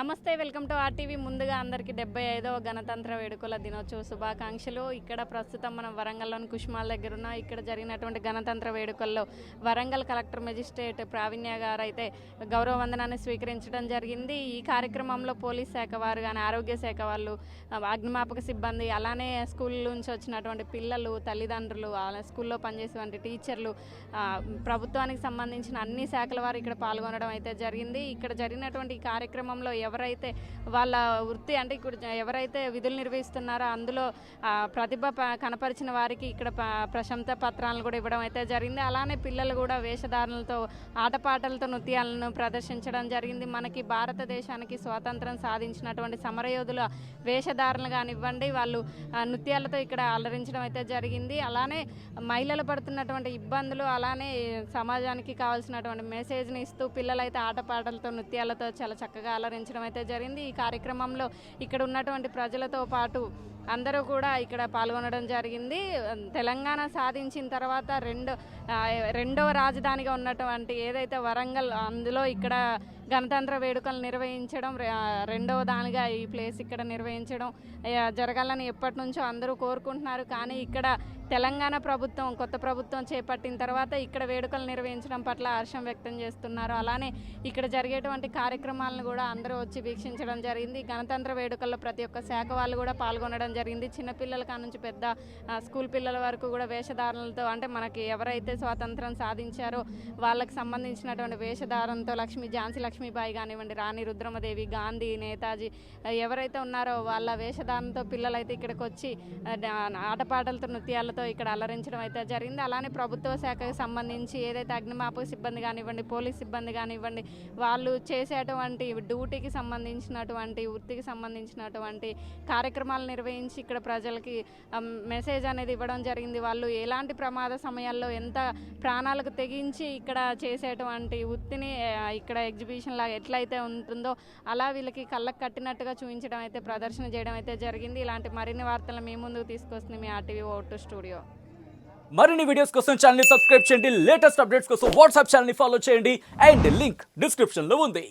నమస్తే welcome to RTV. ముందుగా అందరికీ డెబ్బై ఐదవ గణతంత్ర వేడుకల దినోత్సవ శుభాకాంక్షలు. ఇక్కడ ప్రస్తుతం మనం వరంగల్లోని కుష్మాల్ దగ్గర ఉన్న. ఇక్కడ జరిగినటువంటి గణతంత్ర వేడుకల్లో వరంగల్ కలెక్టర్ మెజిస్ట్రేట్ ప్రావీణ్య గారు అయితే గౌరవ వందనాన్ని స్వీకరించడం జరిగింది. ఈ కార్యక్రమంలో పోలీస్ శాఖ వారు కానీ ఆరోగ్య శాఖ వాళ్ళు అగ్నిమాపక సిబ్బంది అలానే స్కూల్ నుంచి వచ్చినటువంటి పిల్లలు తల్లిదండ్రులు అలా స్కూల్లో పనిచేసేటువంటి టీచర్లు ప్రభుత్వానికి సంబంధించిన అన్ని శాఖల వారు ఇక్కడ పాల్గొనడం అయితే జరిగింది. ఇక్కడ జరిగినటువంటి ఈ కార్యక్రమంలో ఎవరైతే వాళ్ళ వృత్తి అంటే ఇక్కడ ఎవరైతే విధులు నిర్వహిస్తున్నారో అందులో ప్రతిభ ప- కనపరిచిన వారికి ఇక్కడ ప్రశంస పత్రాలను కూడా ఇవ్వడం అయితే జరిగింది. అలానే పిల్లలు కూడా వేషధారణలతో ఆటపాటలతో నృత్యాలను ప్రదర్శించడం జరిగింది. మనకి భారతదేశానికి స్వాతంత్రం సాధించినటువంటి సమరయోధుల వేషధారణలు కానివ్వండి వాళ్ళు నృత్యాలతో ఇక్కడ అలరించడం అయితే జరిగింది. అలానే మహిళలు పడుతున్నటువంటి ఇబ్బందులు అలానే సమాజానికి కావాల్సినటువంటి మెసేజ్ని ఇస్తూ పిల్లలైతే ఆటపాటలతో నృత్యాలతో చాలా చక్కగా అలరించడం అయితే జరిగింది. ఈ కార్యక్రమంలో ఇక్కడ ఉన్నటువంటి ప్రజలతో పాటు అందరూ కూడా ఇక్కడ పాల్గొనడం జరిగింది. తెలంగాణ సాధించిన తర్వాత రెండో రెండవ రాజధానిగా ఉన్నటువంటి ఏదైతే వరంగల్ అందులో ఇక్కడ గణతంత్ర వేడుకలు నిర్వహించడం రెండవ దానిగా ఈ ప్లేస్ ఇక్కడ నిర్వహించడం జరగాలని ఎప్పటి నుంచో అందరూ కోరుకుంటున్నారు. కానీ ఇక్కడ తెలంగాణ ప్రభుత్వం కొత్త ప్రభుత్వం చేపట్టిన తర్వాత ఇక్కడ వేడుకలు నిర్వహించడం పట్ల హర్షం వ్యక్తం చేస్తున్నారు. అలానే ఇక్కడ జరిగేటువంటి కార్యక్రమాలను కూడా అందరూ వచ్చి వీక్షించడం జరిగింది. గణతంత్ర వేడుకల్లో ప్రతి ఒక్క శాఖ వాళ్ళు కూడా పాల్గొనడం జరిగింది. చిన్నపిల్లల కాడ నుంచి పెద్ద స్కూల్ పిల్లల వరకు కూడా వేషధారణలతో అంటే మనకి ఎవరైతే స్వాతంత్రం సాధించారో వాళ్ళకి సంబంధించినటువంటి వేషధారణతో లక్ష్మీ ఝాన్సీ లక్ష్మీబాయి కానివ్వండి రాణి రుద్రమదేవి గాంధీ నేతాజీ ఎవరైతే ఉన్నారో వాళ్ళ వేషధారణతో పిల్లలైతే ఇక్కడికి వచ్చి ఆటపాటలతో నృత్యాలతో ఇక్కడ అలరించడం అయితే జరిగింది. అలానే ప్రభుత్వ శాఖకు సంబంధించి ఏదైతే అగ్నిమాపక సిబ్బంది కానివ్వండి పోలీస్ సిబ్బంది కానివ్వండి వాళ్ళు చేసేటువంటి డ్యూటీకి సంబంధించినటువంటి వృత్తికి సంబంధించినటువంటి కార్యక్రమాలు నిర్వహించి నుంచి ఇక్కడ ప్రజలకి మెసేజ్ అనేది ఇవ్వడం జరిగింది. వాళ్ళు ఎలాంటి ప్రమాద సమయాల్లో ఎంత ప్రాణాలకు తెగించి ఇక్కడ చేసేటువంటి వృత్తిని ఇక్కడ ఎగ్జిబిషన్ లాగా ఎట్లయితే ఉంటుందో అలా వీళ్ళకి కళ్ళకు కట్టినట్టుగా చూపించడం అయితే ప్రదర్శన చేయడం అయితే జరిగింది. ఇలాంటి మరిన్ని వార్తలు మీ ముందుకు తీసుకొస్తుంది మీ ఆర్టీవీ ఓటు స్టూడియో. మరిన్ని వీడియోస్ కోసం ఛానల్ సబ్స్క్రైబ్ చేయండి. లేటెస్ట్ అప్డేట్స్ కోసం వాట్సాప్ ఛానల్ ఫాలో చేయండి. అండ్ లింక్ డిస్క్రిప్షన్లో ఉంది.